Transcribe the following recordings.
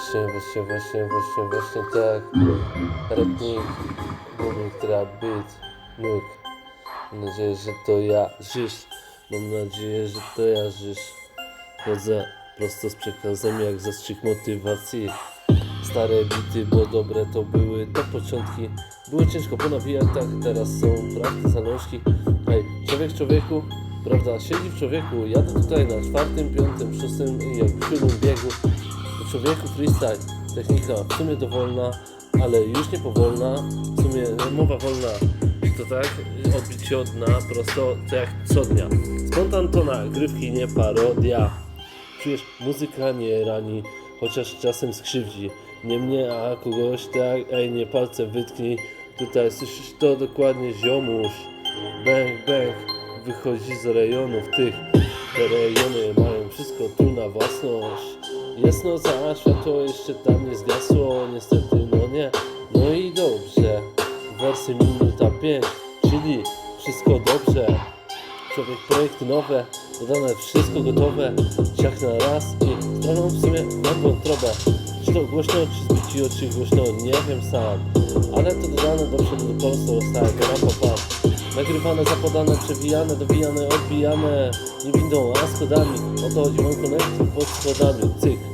Właśnie, właśnie, właśnie, właśnie, właśnie tak. Rednik, mówił, która być mógł. Mam nadzieję, że to ja żysz. Mam nadzieję, że to ja żysz. Chodzę prosto z przekazem jak zastrzyk motywacji. Stare bity, bo dobre to były to początki. Było ciężko po nawijatach, teraz są prawdy zalążki. Hej, człowiek człowieku, prawda, siedzi w człowieku. Jadę tutaj na czwartym, piątym, szóstym i jak w siódmym biegu. Człowieku freestyle, technika w sumie dowolna, ale już nie powolna. W sumie mowa wolna, to tak, odbicie od dna, prosto to jak co dnia. Spontan to nagrywki, nie parodia. Czujesz, muzyka nie rani, chociaż czasem skrzywdzi. Nie mnie, a kogoś tak, ej, nie palce wytknij. Tutaj słyszysz to dokładnie, ziomuś. Bang, bang, wychodzi z rejonów tych. Te rejony mają wszystko tu na własność. Jest noc, a światło jeszcze tam nie zgasło, niestety, no nie. No i dobrze, wersy minuta 5, czyli wszystko dobrze. Człowiek projekty nowe, dodane wszystko gotowe, ciach na raz i sprawą w sumie mam wątrobę. Czy to głośno, czy zbici oczy głośno, nie wiem sam. Ale to dodane do przodu do tak, ram pa, pa. Nagrywane, zapodane, przewijane, dowijane, odbijane Nie windą, a schodami O to chodzi, mam konektor pod schodami Cyk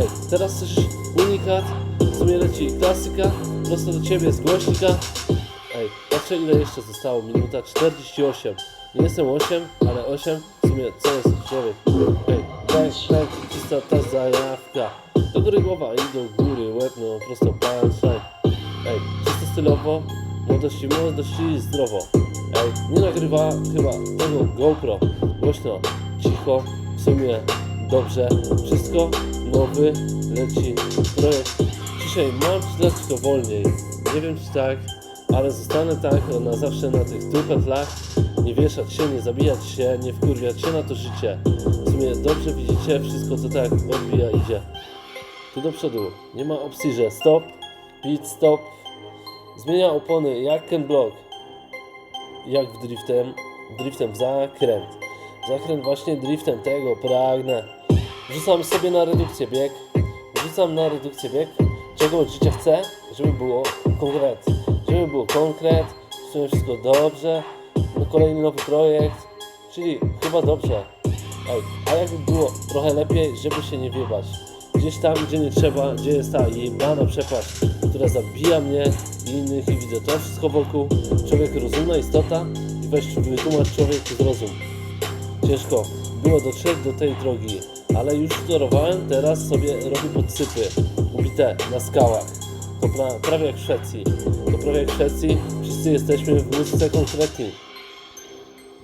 Ej, teraz słyszysz unikat? W sumie leci klasyka Prosto do ciebie z głośnika. Ej, patrzę ile jeszcze zostało? Minuta 48 Nie jestem 8, ale 8 W sumie co jest człowiek? Ej, bang, bang, czysta ta zajawka. Do góry głowa i do góry łeb No prosto punchline Ej, czysto stylowo Młodości, młodości zdrowo. Ej, nie nagrywa chyba tego GoPro. Głośno, cicho, w sumie dobrze Wszystko nowy leci projekt. Dzisiaj mam czytać wolniej. Nie wiem czy tak, ale zostanę tak na zawsze na tych dupach tlach Nie wieszać się, nie zabijać się, nie wkurwiać się na to życie. W sumie dobrze widzicie, wszystko co tak odbija idzie. Tu do przodu, nie ma opcji, że stop, pit stop. Zmienia opony jak Ken Block. Jak w driftem, driftem w zakręt. Zakręt właśnie driftem, tego pragnę. Wrzucam sobie na redukcję bieg, wrzucam na redukcję bieg, czego od życia chcę, żeby było konkret, żeby było konkret, w wszystko dobrze, no kolejny nowy projekt, czyli chyba dobrze. Ej, a jakby było trochę lepiej, żeby się nie wiebać. Gdzieś tam, gdzie nie trzeba, gdzie jest ta jebana przepaść, która zabija mnie i innych i widzę to wszystko wokół. Człowiek rozumna istota i weź wytłumacz człowiek zrozum. Ciężko było dotrzeć do tej drogi, ale już torowałem, teraz sobie robię podsypy ubite na skałach. To pra, prawie jak w Szwecji. To prawie jak w Szwecji, wszyscy jesteśmy w muzyce konkretni.